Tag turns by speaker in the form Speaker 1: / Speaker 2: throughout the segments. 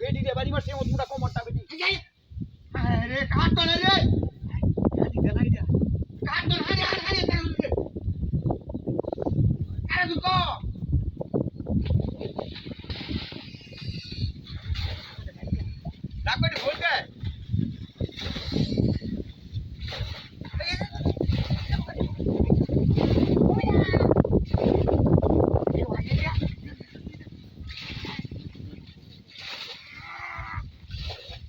Speaker 1: বেডি রে বাড়ি মারছে মুড়া কমরটা বেডি
Speaker 2: আরে কাট না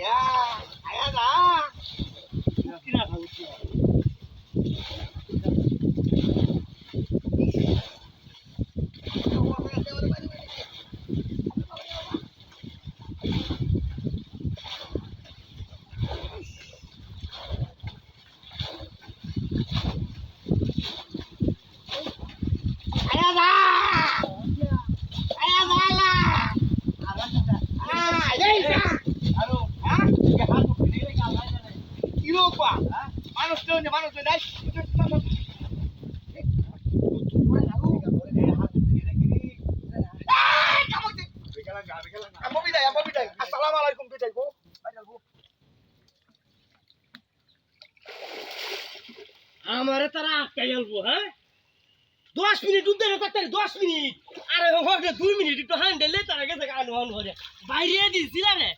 Speaker 2: 야, 아야나. 웃기나 가
Speaker 1: 웃기나. মানুষ
Speaker 3: আমারে তারা আটকে গেলবো হ্যাঁ? দশ মিনিট উদ্ধার করতে দশ মিনিট। আরে দুই মিনিট একটু হ্যান্ডেলে তারা গেছে হান করে বাইরে দিছি রে।